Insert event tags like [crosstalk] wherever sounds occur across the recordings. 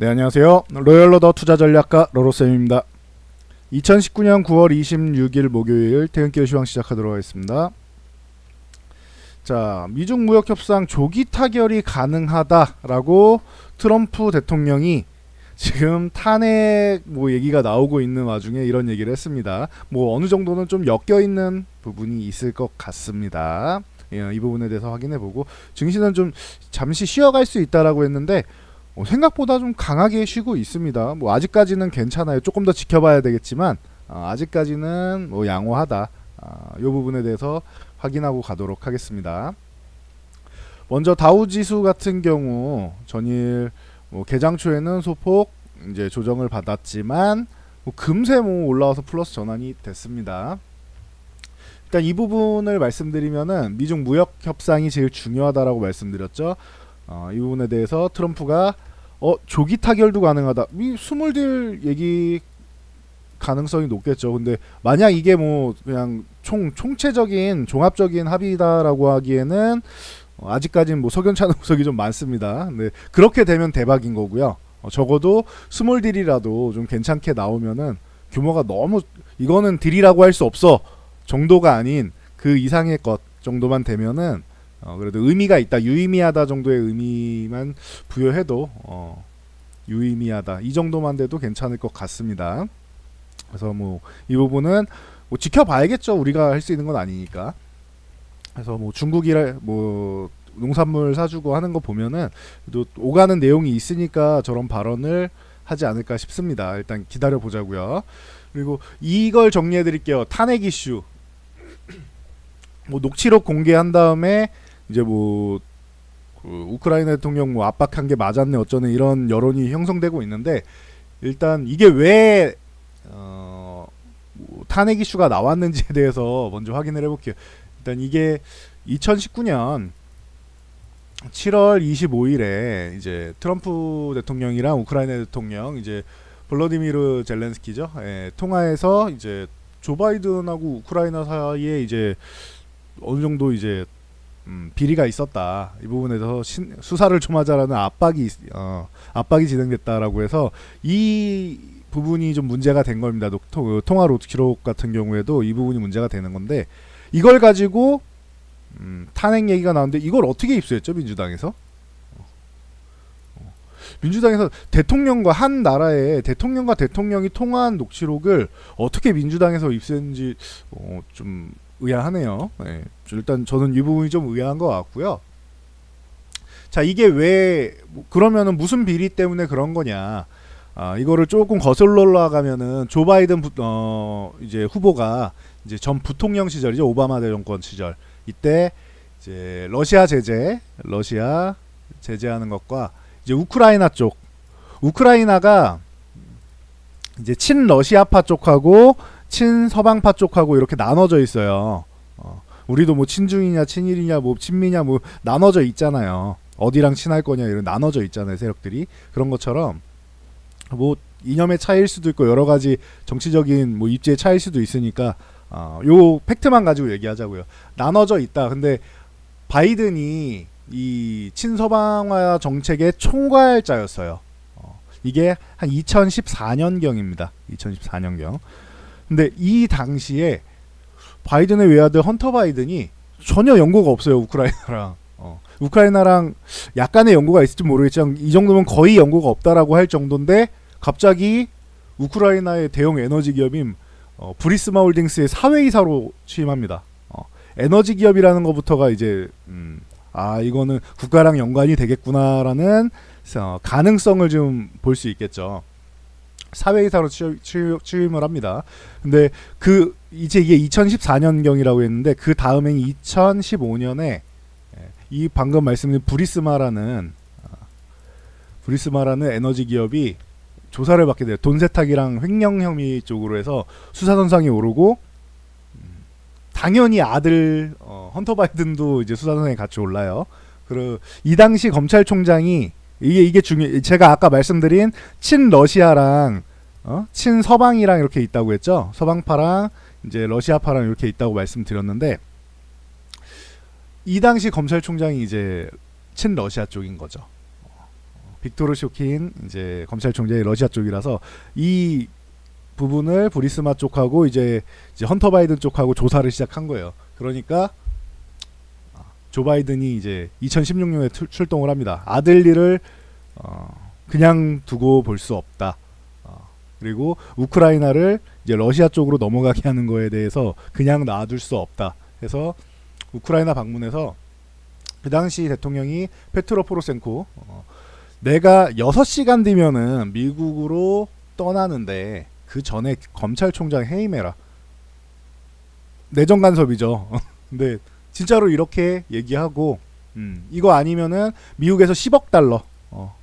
네 안녕하세요 로열러더 투자 전략가 로로쌤입니다 2019년 9월 26일 목요일 퇴근길 시황 시작하도록 하겠습니다 자 미중 무역 협상 조기 타결이 가능하다라고 트럼프 대통령이 지금 탄핵 뭐 얘기가 나오고 있는 와중에 이런 얘기를 했습니다. 뭐 어느 정도는 좀 엮여 있는 부분이 있을 것 같습니다. 예, 이 부분에 대해서 확인해 보고 증시는 좀 잠시 쉬어갈 수 있다라고 했는데 어, 생각보다 좀 강하게 쉬고 있습니다. 뭐 아직까지는 괜찮아요. 조금 더 지켜봐야 되겠지만 어, 아직까지는 뭐 양호하다. 아, 이 부분에 대해서 확인하고 가도록 하겠습니다. 먼저 다우 지수 같은 경우 전일 뭐 개장 초에는 소폭 이제 조정을 받았지만 뭐 금세 뭐 올라와서 플러스 전환이 됐습니다. 일단 이 부분을 말씀드리면은 미중 무역 협상이 제일 중요하다라고 말씀드렸죠. 어, 이 부분에 대해서 트럼프가 어 조기 타결도 가능하다. 이 스물 딜 얘기 가능성이 높겠죠. 근데 만약 이게 뭐 그냥 총 총체적인 종합적인 합의다라고 하기에는 어, 아직까지는 뭐 석연찮은 [laughs] 구석이 좀 많습니다. 근데 그렇게 되면 대박인 거고요. 어, 적어도 스몰 딜이라도 좀 괜찮게 나오면은 규모가 너무 이거는 딜이라고 할 수 없어 정도가 아닌 그 이상의 것 정도만 되면은 어, 그래도 의미가 있다 유의미하다 정도의 의미만 부여해도 어, 유의미하다 이 정도만 돼도 괜찮을 것 같습니다. 그래서 뭐 이 부분은 뭐 지켜봐야겠죠. 우리가 할 수 있는 건 아니니까. 그래서 뭐 중국이라 뭐 농산물 사주고 하는 거 보면은 또 오가는 내용이 있으니까 저런 발언을 하지 않을까 싶습니다. 일단 기다려 보자고요. 그리고 이걸 정리해 드릴게요. 탄핵 이슈. 뭐 녹취록 공개한 다음에 이제 뭐 그 우크라이나 대통령 뭐 압박한 게 맞았네 어쩌네 이런 여론이 형성되고 있는데 일단 이게 왜 어, 뭐 탄핵 이슈가 나왔는지에 대해서 먼저 확인을 해볼게요. 일단 이게 2019년 7월 25일에 이제 트럼프 대통령이랑 우크라이나 대통령 이제 블러디미르 젤렌스키죠. 예, 통화에서 이제 조 바이든하고 우크라이나 사이에 이제 어느 정도 이제 음, 비리가 있었다 이 부분에서 신, 수사를 좀 하자라는 압박이 있- 어, 압박이 진행됐다라고 해서 이 부분이 좀 문제가 된 겁니다. 그 통화 로드 기록 같은 경우에도 이 부분이 문제가 되는 건데 이걸 가지고 음, 탄핵 얘기가 나오는데 이걸 어떻게 입수했죠 민주당에서? 민주당에서 대통령과 한 나라의 대통령과 대통령이 통화한 녹취록을 어떻게 민주당에서 입수했는지 어, 좀 의아하네요. 네. 일단 저는 이 부분이 좀 의아한 것 같고요. 자 이게 왜 뭐, 그러면은 무슨 비리 때문에 그런 거냐? 아 이거를 조금 거슬러 올라가면은 조 바이든 부, 어 이제 후보가 이제 전 부통령 시절이죠 오바마 대정권 시절 이때 이제 러시아 제재 러시아 제재하는 것과 이제 우크라이나 쪽 우크라이나가 이제 친 러시아파 쪽하고 친 서방파 쪽하고 이렇게 나눠져 있어요. 어, 우리도 뭐 친중이냐 친일이냐 뭐 친미냐 뭐 나눠져 있잖아요. 어디랑 친할 거냐 이런 나눠져 있잖아요 세력들이 그런 것처럼 뭐 이념의 차이일 수도 있고 여러 가지 정치적인 뭐 입지의 차이일 수도 있으니까 어, 요 팩트만 가지고 얘기하자고요. 나눠져 있다. 근데 바이든이 이 친서방화 정책의 총괄자였어요. 어, 이게 한 2014년경입니다. 2014년경. 근데 이 당시에 바이든의 외아들 헌터 바이든이 전혀 연고가 없어요. 우크라이나랑. 어, 우크라이나랑 약간의 연고가 있을지 모르겠지만 이 정도면 거의 연고가 없다라고 할 정도인데 갑자기 우크라이나의 대형 에너지 기업인 어, 브리스마 홀딩스의 사회이사로 취임합니다. 어, 에너지 기업이라는 것부터가 이제 음, 아 이거는 국가랑 연관이 되겠구나라는 어, 가능성을 좀 볼 수 있겠죠. 사회이사로 취, 취, 취임 을 합니다. 근데 그 이제 이게 2014년경이라고 했는데 그 다음에 2015년에 이 방금 말씀드린 브리스마라는 어, 브리스마라는 에너지 기업이 조사를 받게 돼요. 돈 세탁이랑 횡령 혐의 쪽으로 해서 수사 선상에 오르고 음, 당연히 아들 어, 헌터 바이든도 이제 수사 선상에 같이 올라요. 그리고 이 당시 검찰총장이 이게 이게 중요. 제가 아까 말씀드린 친 러시아랑 어? 친 서방이랑 이렇게 있다고 했죠. 서방파랑 이제 러시아파랑 이렇게 있다고 말씀드렸는데 이 당시 검찰총장이 이제 친 러시아 쪽인 거죠. 빅토르 쇼킨 이제 검찰총장이 러시아 쪽이라서 이 부분을 브리스마 쪽하고 이제, 이제 헌터 바이든 쪽하고 조사를 시작한 거예요. 그러니까 아, 조 바이든이 이제 2016년에 출, 출동을 합니다. 아들 일을 어, 그냥 두고 볼 수 없다. 어, 그리고 우크라이나를 이제 러시아 쪽으로 넘어가게 하는 거에 대해서 그냥 놔둘 수 없다. 해서 우크라이나 방문해서 그 당시 대통령이 페트로 포로센코 어, 내가 6시간 뒤면은 미국으로 떠나는데 그 전에 검찰총장 해임해라. 내정 간섭이죠. [laughs] 근데 진짜로 이렇게 얘기하고 음, 이거 아니면은 미국에서 10억 달러 어,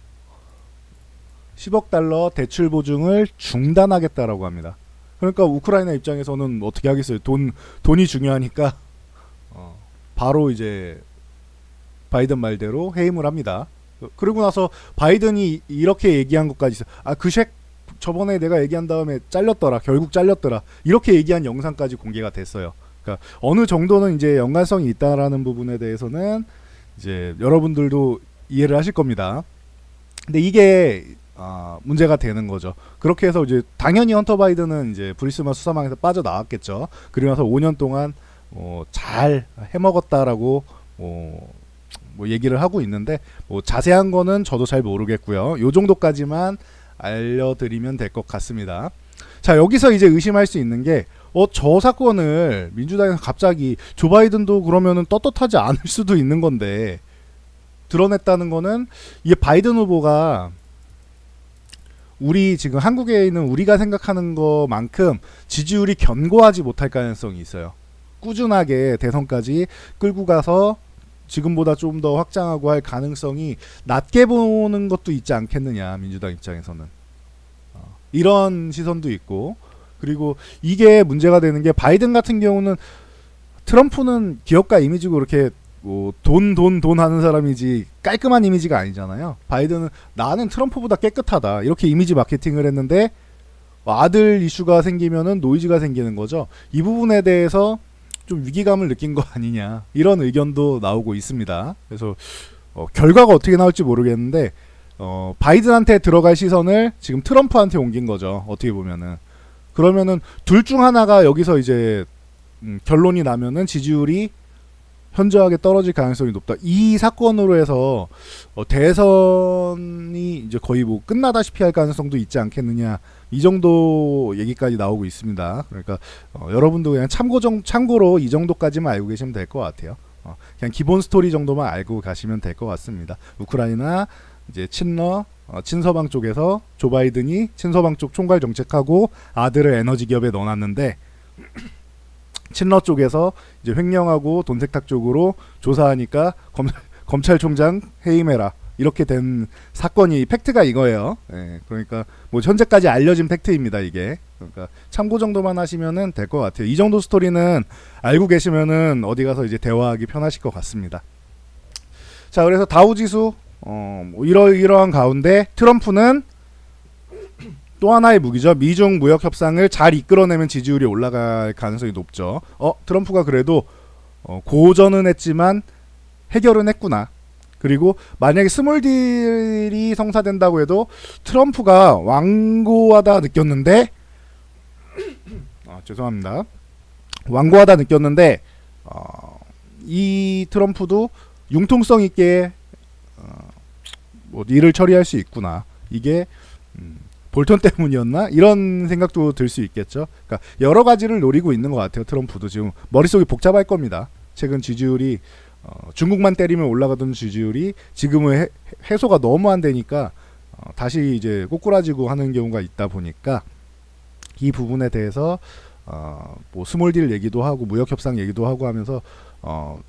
10억 달러 대출 보증을 중단하겠다라고 합니다. 그러니까 우크라이나 입장에서는 어떻게 하겠어요? 돈 돈이 중요하니까 어, 바로 이제 바이든 말대로 해임을 합니다. 그리고 나서 바이든이 이렇게 얘기한 것까지 있어. 아 그 쉑 저번에 내가 얘기한 다음에 잘렸더라. 결국 잘렸더라. 이렇게 얘기한 영상까지 공개가 됐어요. 그러니까 어느 정도는 이제 연관성이 있다라는 부분에 대해서는 이제 여러분들도 이해를 하실 겁니다. 근데 이게 아, 문제가 되는 거죠. 그렇게 해서 이제 당연히 헌터 바이든은 이제 브리스마 수사망에서 빠져나왔겠죠. 나서 5년 동안 어, 잘 해먹었다라고 어, 뭐 얘기를 하고 있는데 뭐 자세한 거는 저도 잘 모르겠고요. 요 정도까지만 알려드리면 될 것 같습니다. 자 여기서 이제 의심할 수 있는 게 어, 저 사건을 민주당에서 갑자기 조 바이든도 그러면은 떳떳하지 않을 수도 있는 건데 드러냈다는 거는 이게 바이든 후보가 우리 지금 한국에 있는 우리가 생각하는 것만큼 지지율이 견고하지 못할 가능성이 있어요. 꾸준하게 대선까지 끌고 가서 지금보다 좀 더 확장하고 할 가능성이 낮게 보는 것도 있지 않겠느냐 민주당 입장에서는 어, 이런 시선도 있고 그리고 이게 문제가 되는 게 바이든 같은 경우는 트럼프는 기업가 이미지고 그렇게 뭐돈 돈 돈 하는 사람이지 깔끔한 이미지가 아니잖아요. 바이든은 나는 트럼프보다 깨끗하다 이렇게 이미지 마케팅을 했는데 아들 이슈가 생기면은 노이즈가 생기는 거죠. 이 부분에 대해서 좀 위기감을 느낀 거 아니냐 이런 의견도 나오고 있습니다. 그래서 어, 결과가 어떻게 나올지 모르겠는데 어, 바이든한테 들어갈 시선을 지금 트럼프한테 옮긴 거죠. 어떻게 보면은 그러면은 둘 중 하나가 여기서 이제 음, 결론이 나면은 지지율이 현저하게 떨어질 가능성이 높다. 이 사건으로 해서 어, 대선이 이제 거의 뭐 끝나다시피 할 가능성도 있지 않겠느냐. 이 정도 얘기까지 나오고 있습니다. 그러니까 어, 여러분도 그냥 참고 정, 참고로 이 정도까지만 알고 계시면 될 것 같아요. 어, 그냥 기본 스토리 정도만 알고 가시면 될 것 같습니다. 우크라이나 이제 친러 어, 친서방 쪽에서 조 바이든이 친서방 쪽 총괄 정책하고 아들을 에너지 기업에 넣어놨는데 [clears throat] 친러 쪽에서 이제 횡령하고 돈 세탁 쪽으로 조사하니까 검, [laughs] 검찰총장 해임해라 이렇게 된 사건이 팩트가 이거예요. 예, 그러니까 뭐 현재까지 알려진 팩트입니다 이게. 그러니까 참고 정도만 하시면은 될 것 같아요. 이 정도 스토리는 알고 계시면은 어디 가서 이제 대화하기 편하실 것 같습니다. 자, 그래서 다우 지수 어, 뭐 이러 이러한 가운데 트럼프는 또 하나의 무기죠. 미중 무역 협상을 잘 이끌어내면 지지율이 올라갈 가능성이 높죠. 어, 트럼프가 그래도 어, 고전은 했지만 해결은 했구나. 그리고 만약에 스몰 딜이 성사된다고 해도 트럼프가 완고하다 느꼈는데 아, 죄송합니다. 완고하다 느꼈는데 어, 이 트럼프도 융통성 있게 어, 뭐 일을 처리할 수 있구나. 이게 음, 볼턴 때문이었나 이런 생각도 들 수 있겠죠. 그러니까 여러 가지를 노리고 있는 것 같아요. 트럼프도 지금 머릿속이 복잡할 겁니다. 최근 지지율이 어, 중국만 때리면 올라가던 지지율이 지금은 해, 해소가 너무 안 되니까 어, 다시 이제 꼬꾸라지고 하는 경우가 있다 보니까 이 부분에 대해서 어, 뭐 스몰딜 얘기도 하고 무역 협상 얘기도 하고 하면서 어,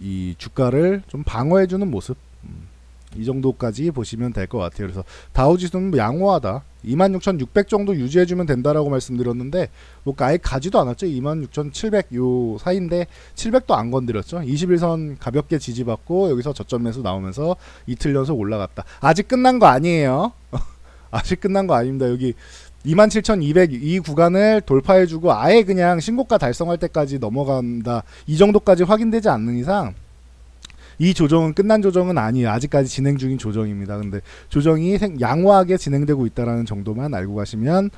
이 주가를 좀 방어해주는 모습 음, 이 정도까지 보시면 될 것 같아요. 그래서 다우지수는 뭐 양호하다. 26,600 정도 유지해주면 된다라고 말씀드렸는데 뭐 아예 가지도 않았죠. 26,700 요 사이인데 700도 안 건드렸죠. 21선 가볍게 지지받고 여기서 저점 매수 나오면서 이틀 연속 올라갔다. 아직 끝난 거 아니에요. [laughs] 아직 끝난 거 아닙니다. 여기 27,200 이 구간을 돌파해주고 아예 그냥 신고가 달성할 때까지 넘어간다. 이 정도까지 확인되지 않는 이상 이 조정은 끝난 조정은 아니에요. 아직까지 진행 중인 조정입니다. 근데 조정이 생- 양호하게 진행되고 있다라는 정도만 알고 가시면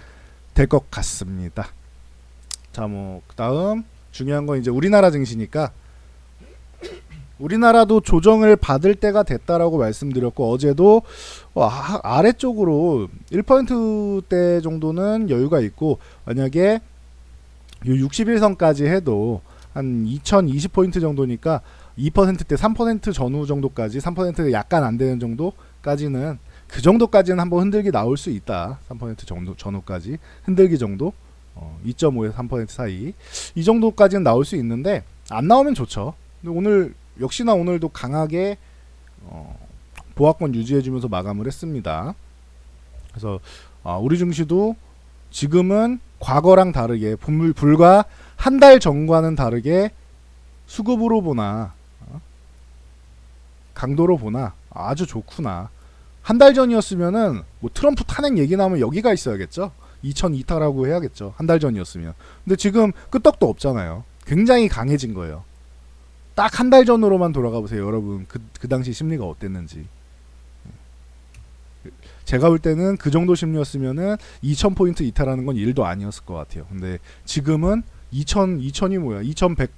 될 것 같습니다. 자, 뭐 그다음 중요한 건 이제 우리나라 증시니까 우리나라도 조정을 받을 때가 됐다라고 말씀드렸고 어제도 어, 아, 아래쪽으로 1%대 정도는 여유가 있고 만약에 요 61선까지 해도 한 2020포인트 정도니까 2%대 3% 전후 정도까지 3%가 약간 안 되는 정도까지는 그 정도까지는 한번 흔들기 나올 수 있다. 3% 정도 전후까지 흔들기 정도. 어, 2.5에서 3% 사이. 이 정도까지는 나올 수 있는데 안 나오면 좋죠. 근데 오늘 역시나 오늘도 강하게 어, 보합권 유지해주면서 마감을 했습니다. 그래서 아, 우리 증시도 지금은 과거랑 다르게 불, 불과 한 달 전과는 다르게 수급으로 보나 어? 강도로 보나 아주 좋구나. 한 달 전이었으면은 뭐 트럼프 탄핵 얘기 나오면 여기가 있어야겠죠. 2002타라고 해야겠죠. 한 달 전이었으면. 근데 지금 끄떡도 없잖아요. 굉장히 강해진 거예요. 딱 한 달 전으로만 돌아가 보세요, 여러분. 그, 그 당시 심리가 어땠는지. 제가 볼 때는 그 정도 심리였으면은 2000포인트 이탈하는 건 일도 아니었을 것 같아요. 근데 지금은 2000, 2000이 뭐야? 2100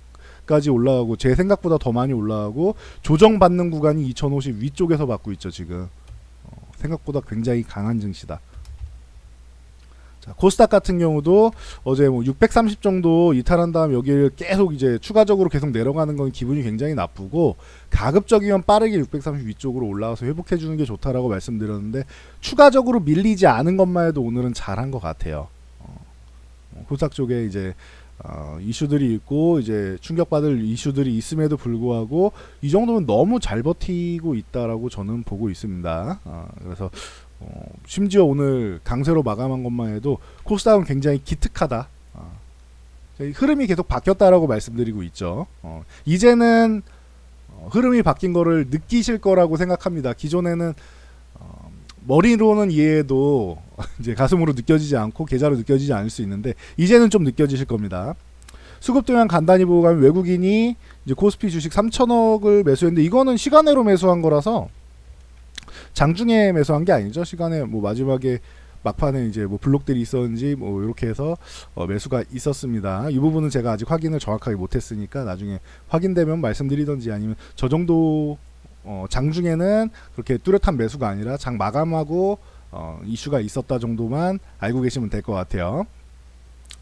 까지 올라가고 제 생각보다 더 많이 올라가고 조정받는 구간이 2050 위쪽에서 받고 있죠, 지금. 어, 생각보다 굉장히 강한 증시다. 자, 코스닥 같은 경우도 어제 뭐 630 정도 이탈한 다음 여기를 계속 이제 추가적으로 계속 내려가는 건 기분이 굉장히 나쁘고 가급적이면 빠르게 630 위쪽으로 올라와서 회복해 주는 게 좋다라고 말씀드렸는데 추가적으로 밀리지 않은 것만 해도 오늘은 잘한 것 같아요. 어, 코스닥 쪽에 이제 어, 이슈들이 있고 이제 충격받을 이슈들이 있음에도 불구하고 이 정도면 너무 잘 버티고 있다라고 저는 보고 있습니다. 어, 그래서 어, 심지어 오늘 강세로 마감한 것만 해도 코스닥은 굉장히 기특하다. 어, 흐름이 계속 바뀌었다라고 말씀드리고 있죠. 어, 이제는 어, 흐름이 바뀐 거를 느끼실 거라고 생각합니다. 기존에는 어, 머리로는 이해해도 [laughs] 이제 가슴으로 느껴지지 않고 계좌로 느껴지지 않을 수 있는데 이제는 좀 느껴지실 겁니다. 수급 동향 간단히 보고 가면 외국인이 이제 코스피 주식 3천억을 매수했는데 이거는 시간으로 매수한 거라서 장중에 매수한 게 아니죠. 시간에 뭐 마지막에 막판에 이제 뭐 블록들이 있었는지 뭐 이렇게 해서 어 매수가 있었습니다. 이 부분은 제가 아직 확인을 정확하게 못했으니까 나중에 확인되면 말씀드리던지 아니면 저 정도 어 장 중에는 그렇게 뚜렷한 매수가 아니라 장 마감하고 어 이슈가 있었다 정도만 알고 계시면 될 것 같아요.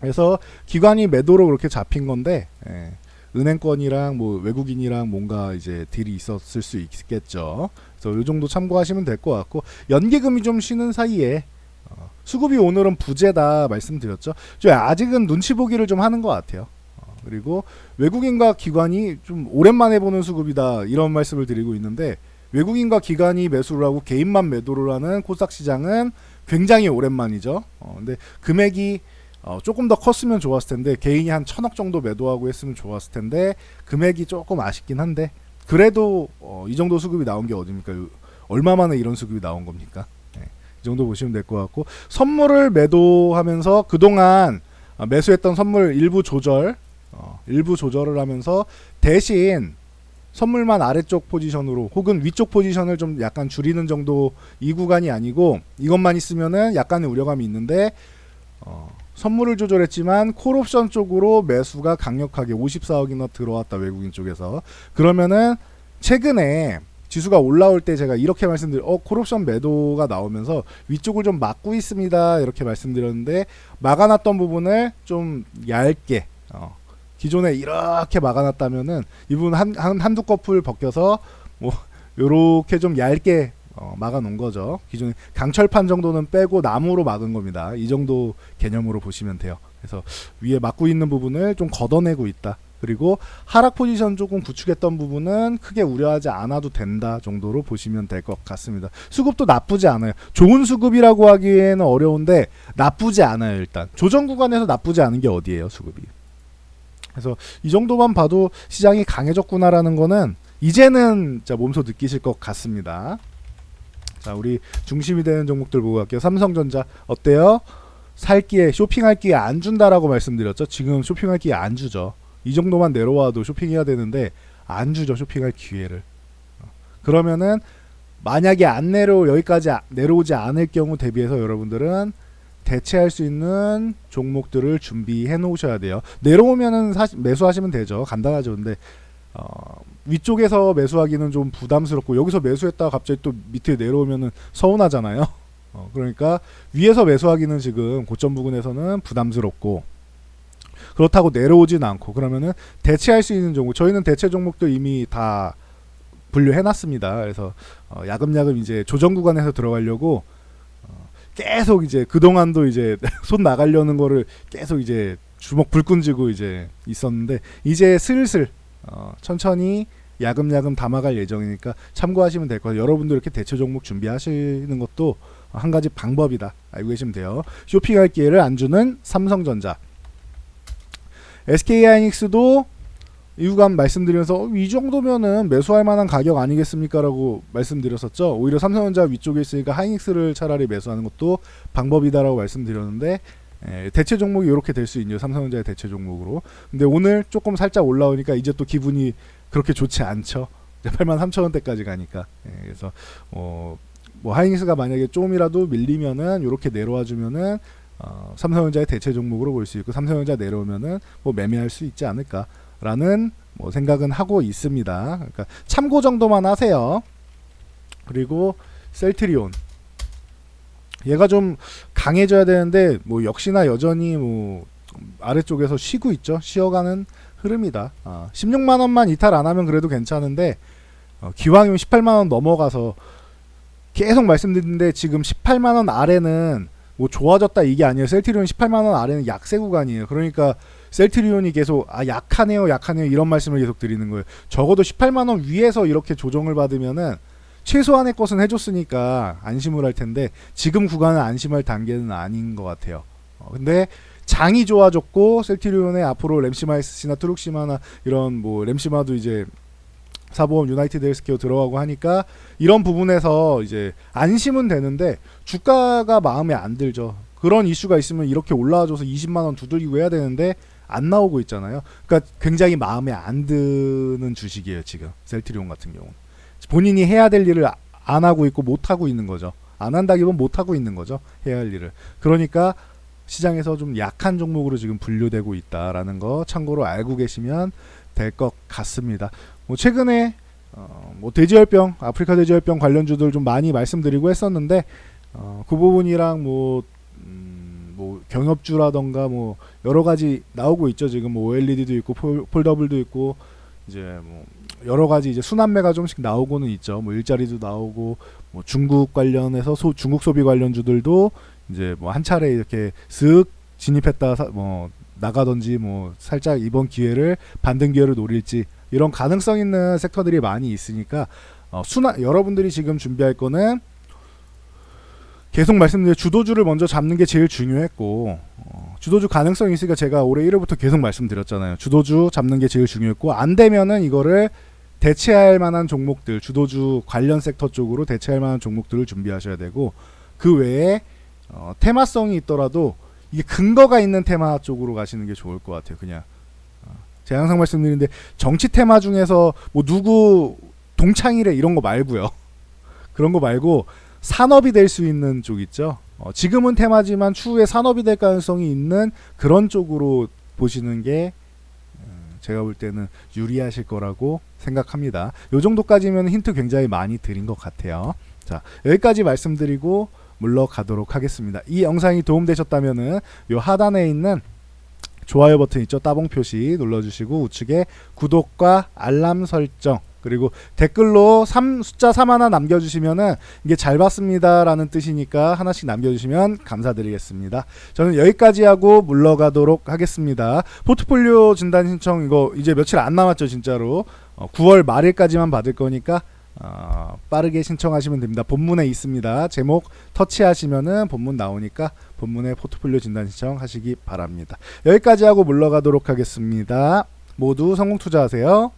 그래서 기관이 매도로 그렇게 잡힌 건데 예, 은행권이랑 뭐 외국인이랑 뭔가 이제 딜이 있었을 수 있겠죠. 그래서 이 정도 참고하시면 될 것 같고 연기금이 좀 쉬는 사이에 어, 수급이 오늘은 부재다 말씀드렸죠. 저 아직은 눈치 보기를 좀 하는 것 같아요. 어, 그리고 외국인과 기관이 좀 오랜만에 보는 수급이다 이런 말씀을 드리고 있는데 외국인과 기관이 매수를 하고 개인만 매도를 하는 코스닥 시장은 굉장히 오랜만이죠. 어, 근데 금액이 어, 조금 더 컸으면 좋았을 텐데 개인이 한 천억 정도 매도하고 했으면 좋았을 텐데 금액이 조금 아쉽긴 한데 그래도 어, 이 정도 수급이 나온 게 어딥니까? 얼마 만에 이런 수급이 나온 겁니까? 네, 이 정도 보시면 될 것 같고 선물을 매도하면서 그동안 어, 매수했던 선물 일부 조절, 어, 일부 조절을 하면서 대신 선물만 아래쪽 포지션으로 혹은 위쪽 포지션을 좀 약간 줄이는 정도 이 구간이 아니고 이것만 있으면은 약간의 우려감이 있는데 어, 선물을 조절했지만 콜옵션 쪽으로 매수가 강력하게 54억이나 들어왔다 외국인 쪽에서. 그러면은 최근에 지수가 올라올 때 제가 이렇게 말씀드려 어 콜옵션 매도가 나오면서 위쪽을 좀 막고 있습니다 이렇게 말씀드렸는데 막아놨던 부분을 좀 얇게 어, 기존에 이렇게 막아놨다면은 이 부분 한, 한 한두 커플 벗겨서 뭐 요렇게 좀 얇게 어, 막아놓은 거죠. 기존에 강철판 정도는 빼고 나무로 막은 겁니다. 이 정도 개념으로 보시면 돼요. 그래서 위에 막고 있는 부분을 좀 걷어내고 있다. 그리고 하락 포지션 조금 구축했던 부분은 크게 우려하지 않아도 된다 정도로 보시면 될 것 같습니다. 수급도 나쁘지 않아요. 좋은 수급이라고 하기에는 어려운데 나쁘지 않아요. 일단 조정 구간에서 나쁘지 않은 게 어디예요, 수급이. 그래서 이 정도만 봐도 시장이 강해졌구나라는 거는 이제는 자 몸소 느끼실 것 같습니다. 자, 우리 중심이 되는 종목들 보고 갈게요. 삼성전자 어때요? 살 기회, 쇼핑할 기회 안 준다라고 말씀드렸죠. 지금 쇼핑할 기회 안 주죠. 이 정도만 내려와도 쇼핑해야 되는데 안 주죠. 쇼핑할 기회를. 그러면은 만약에 안 내려 여기까지 아- 내려오지 않을 경우 대비해서 여러분들은 대체할 수 있는 종목들을 준비해 놓으셔야 돼요. 내려오면은 사실 매수하시면 되죠. 간단하죠. 근데 어, 위쪽에서 매수하기는 좀 부담스럽고 여기서 매수했다가 갑자기 또 밑에 내려오면은 서운하잖아요. [laughs] 어, 그러니까 위에서 매수하기는 지금 고점 부근에서는 부담스럽고 그렇다고 내려오진 않고 그러면은 대체할 수 있는 종목 저희는 대체 종목도 이미 다 분류해 놨습니다. 그래서 어, 야금야금 이제 조정 구간에서 들어가려고 어, 계속 이제 그동안도 이제 [laughs] 손 나가려는 거를 계속 이제 주먹 불끈 쥐고 이제 있었는데 이제 슬슬 어, 천천히 야금야금 담아갈 예정이니까 참고하시면 될것 같아요. 여러분도 이렇게 대체 종목 준비하시는 것도 한 가지 방법이다. 알고 계시면 돼요. 쇼핑할 기회를 안 주는 삼성전자. SK하이닉스도 이유감 말씀드리면서 어, 이 정도면은 매수할 만한 가격 아니겠습니까라고 말씀드렸었죠. 오히려 삼성전자 위쪽에 있으니까 하이닉스를 차라리 매수하는 것도 방법이다라고 말씀드렸는데 예, 대체 종목이 이렇게 될 수 있네요. 삼성전자의 대체 종목으로. 근데 오늘 조금 살짝 올라오니까 이제 또 기분이 그렇게 좋지 않죠. 8만 3천 원대까지 가니까. 예, 그래서 어, 뭐 하이닉스가 만약에 좀이라도 밀리면은 이렇게 내려와 주면은 어, 삼성전자의 대체 종목으로 볼 수 있고 삼성전자 내려오면은 뭐 매매할 수 있지 않을까 라는 뭐 생각은 하고 있습니다. 그러니까 참고 정도만 하세요. 그리고 셀트리온 얘가 좀 강해져야 되는데 뭐 역시나 여전히 뭐 아래쪽에서 쉬고 있죠. 쉬어가는 흐름이다. 아, 16만 원만 이탈 안 하면 그래도 괜찮은데 어, 기왕이면 18만 원 넘어가서 계속 말씀드리는데 지금 18만 원 아래는 뭐 좋아졌다 이게 아니에요. 셀트리온 18만 원 아래는 약세 구간이에요. 그러니까 셀트리온이 계속 아 약하네요, 약하네요 이런 말씀을 계속 드리는 거예요. 적어도 18만 원 위에서 이렇게 조정을 받으면은 최소한의 것은 해줬으니까 안심을 할 텐데 지금 구간은 안심할 단계는 아닌 것 같아요. 어, 근데 장이 좋아졌고 셀트리온의 앞으로 램시마이스나 트룩시마나 이런 뭐 램시마도 이제 사보험 유나이티드 헬스케어 들어가고 하니까 이런 부분에서 이제 안심은 되는데 주가가 마음에 안 들죠. 그런 이슈가 있으면 이렇게 올라와줘서 20만 원 두들기고 해야 되는데 안 나오고 있잖아요. 그러니까 굉장히 마음에 안 드는 주식이에요 지금 셀트리온 같은 경우는 본인이 해야 될 일을 아- 안 하고 있고 못 하고 있는 거죠. 안 한다기보면 못 하고 있는 거죠. 해야 할 일을. 그러니까 시장에서 좀 약한 종목으로 지금 분류되고 있다라는 거 참고로 알고 계시면 될 것 같습니다. 뭐 최근에 어, 뭐 돼지열병, 아프리카 돼지열병 관련주들 좀 많이 말씀드리고 했었는데 어, 그 부분이랑 뭐, 음, 뭐 경협주라던가 뭐 여러 가지 나오고 있죠. 지금 뭐 OLED도 있고 폴, 폴더블도 있고 이제 뭐 여러 가지 이제 순환매가 좀씩 나오고는 있죠. 뭐 일자리도 나오고 뭐 중국 관련해서 소, 중국 소비 관련주들도 이제 뭐 한 차례 이렇게 쓱 진입했다 사, 뭐 나가던지 뭐 살짝 이번 기회를 반등 기회를 노릴지 이런 가능성 있는 섹터들이 많이 있으니까 어, 순환 여러분들이 지금 준비할 거는 계속 말씀드린 주도주를 먼저 잡는 게 제일 중요했고 어, 주도주 가능성이 있으니까 제가 올해 1월부터 계속 말씀드렸잖아요. 주도주 잡는 게 제일 중요했고 안 되면은 이거를 대체할 만한 종목들 주도주 관련 섹터 쪽으로 대체할 만한 종목들을 준비하셔야 되고 그 외에 어, 테마성이 있더라도 이게 근거가 있는 테마 쪽으로 가시는 게 좋을 것 같아요. 그냥 어, 제가 항상 말씀드리는데 정치 테마 중에서 뭐 누구 동창이래 이런 거 말고요. [laughs] 그런 거 말고 산업이 될 수 있는 쪽 있죠. 어, 지금은 테마지만 추후에 산업이 될 가능성이 있는 그런 쪽으로 보시는 게 음, 제가 볼 때는 유리하실 거라고 생각합니다. 요 정도까지면 힌트 굉장히 많이 드린 것 같아요. 자 여기까지 말씀드리고 물러가도록 하겠습니다. 이 영상이 도움되셨다면은 요 하단에 있는 좋아요 버튼 있죠? 따봉 표시 눌러주시고 우측에 구독과 알람 설정 그리고 댓글로 3, 숫자 3 하나 남겨주시면은 이게 잘 봤습니다라는 뜻이니까 하나씩 남겨주시면 감사드리겠습니다. 저는 여기까지 하고 물러가도록 하겠습니다. 포트폴리오 진단 신청 이거 이제 며칠 안 남았죠 진짜로 어, 9월 말일까지만 받을 거니까 어, 빠르게 신청하시면 됩니다. 본문에 있습니다. 제목 터치하시면은 본문 나오니까 본문에 포트폴리오 진단 신청하시기 바랍니다. 여기까지 하고 물러가도록 하겠습니다. 모두 성공 투자하세요.